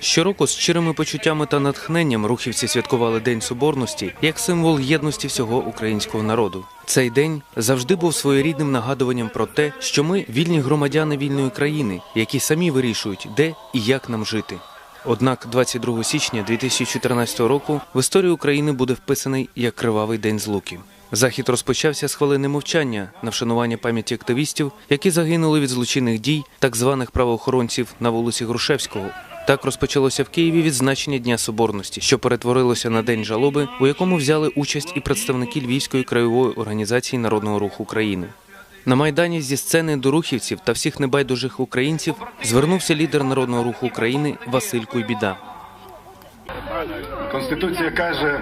Щороку з щирими почуттями та натхненням рухівці святкували День Соборності як символ єдності всього українського народу. Цей день завжди був своєрідним нагадуванням про те, що ми вільні громадяни вільної країни, які самі вирішують, де і як нам жити. Однак 22 січня 2014 року в історію України буде вписаний як кривавий день злуки. Захід розпочався з хвилини мовчання на вшанування пам'яті активістів, які загинули від злочинних дій так званих правоохоронців на вулиці Грушевського. Так розпочалося в Києві відзначення Дня Соборності, що перетворилося на день жалоби, у якому взяли участь і представники Львівської краєвої організації народного руху України. На майдані зі сцени до рухівців та всіх небайдужих українців звернувся лідер народного руху України Василь Куйбіда. Конституція каже,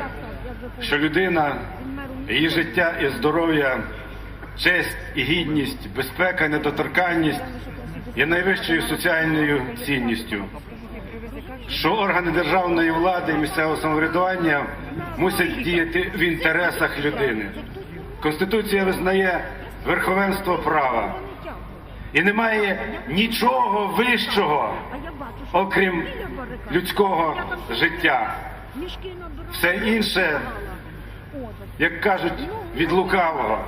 що людина, її життя і здоров'я, честь і гідність, безпека недоторканність є найвищою соціальною цінністю. Що органи державної влади і місцевого самоврядування мусять діяти в інтересах людини. Конституція визнає верховенство права і немає нічого вищого, окрім людського життя. Все інше, як кажуть, від лукавого.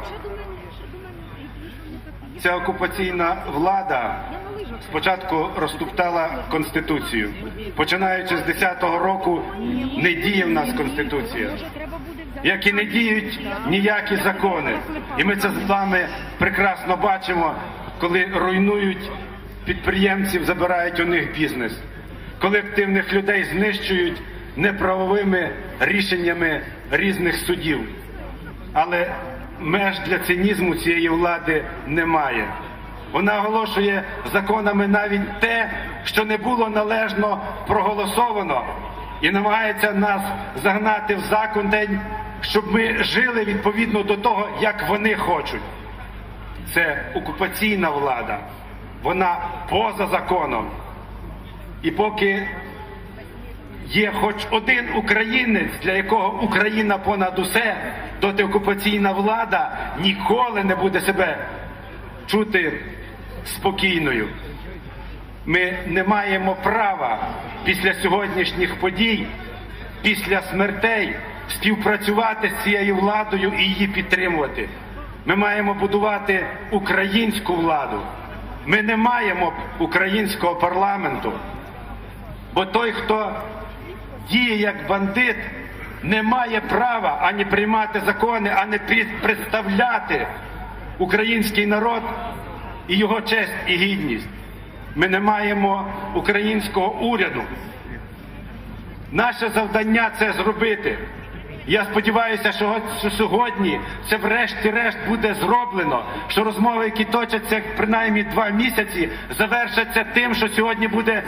Ця окупаційна влада спочатку розтоптала конституцію. Починаючи з 10-го року, не діє в нас конституція, як і не діють ніякі закони. І ми це з вами прекрасно бачимо, коли руйнують підприємців, забирають у них бізнес, коли активних людей знищують неправовими рішеннями різних судів. Але меж для цинізму цієї влади немає. Вона оголошує законами навіть те, що не було належно проголосовано, і намагається нас загнати в закон день, щоб ми жили відповідно до того, як вони хочуть. Це окупаційна влада, вона поза законом. І поки є хоч один українець, для якого Україна понад усе, доти окупаційна влада ніколи не буде себе чути спокійною. Ми не маємо права після сьогоднішніх подій, після смертей співпрацювати з цією владою і її підтримувати. Ми маємо будувати українську владу. Ми не маємо українського парламенту. Бо той, хто діє як бандит, не має права ані приймати закони, ані представляти український народ і його честь і гідність. Ми не маємо українського уряду. Наше завдання це зробити. Я сподіваюся, що сьогодні це врешті-решт буде зроблено. Що розмови, які точаться принаймні два місяці, завершаться тим, що сьогодні буде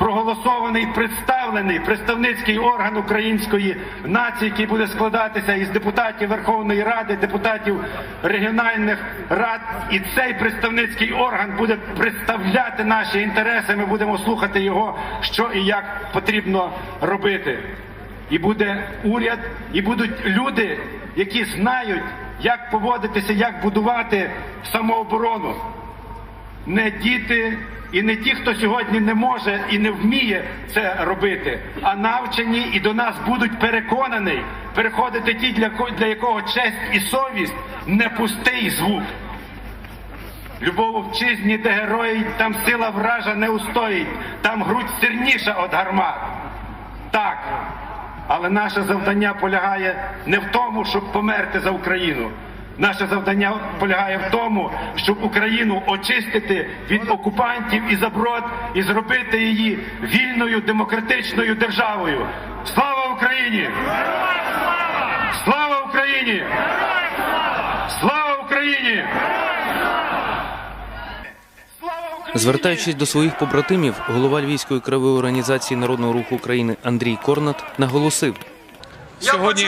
проголосований представлений представницький орган української нації, який буде складатися із депутатів Верховної Ради, депутатів регіональних рад, і цей представницький орган буде представляти наші інтереси. Ми будемо слухати його, що і як потрібно робити. І буде уряд, і будуть люди, які знають, як поводитися, як будувати самооборону не діти і не ті, хто сьогодні не може і не вміє це робити, а навчені і до нас будуть переконані переходити ті, для, для якого честь і совість не пустий звук. Любов вчизні, де герої, там сила вража не устоїть, там грудь сильніша від гармат. Так. Але наше завдання полягає не в тому, щоб померти за Україну. Наше завдання полягає в тому, щоб Україну очистити від окупантів і заброд і зробити її вільною демократичною державою. Слава Україні! Слава Україні! Слава Україні! Звертаючись до своїх побратимів, голова Львівської краєвої організації народного руху України Андрій Корнат наголосив, Я Сьогодні-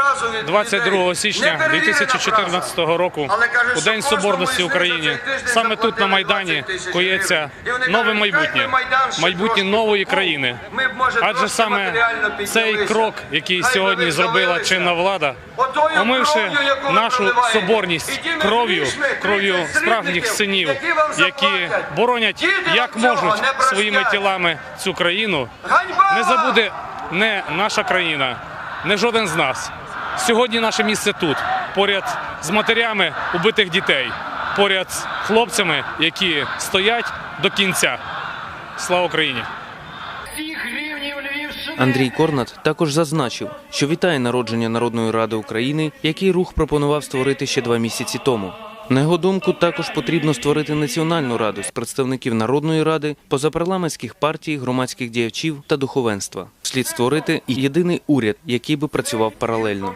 почув одну образу від 22 січня Не перевірена 2014 року у День Соборності України. саме тут на Майдані 20 тисяч коїться гривень. І вони нове майбутнє, майбутнє нової країни. Адже саме цей крок, який сьогодні зробила чинна влада, омивши нашу соборність кров'ю, кров'ю справжніх синів, які боронять як можуть своїми тілами цю країну. Не забуде не наша країна, не жоден з нас. Сьогодні наше місце тут, поряд з матерями убитих дітей, поряд з хлопцями, які стоять до кінця. Слава Україні! Андрій Корнат також зазначив, що вітає народження Народної ради України, який рух пропонував створити ще два місяці тому. На його думку, також потрібно створити національну раду з представників Народної ради, позапарламентських партій, громадських діячів та духовенства. Слід створити єдиний уряд, який би працював паралельно.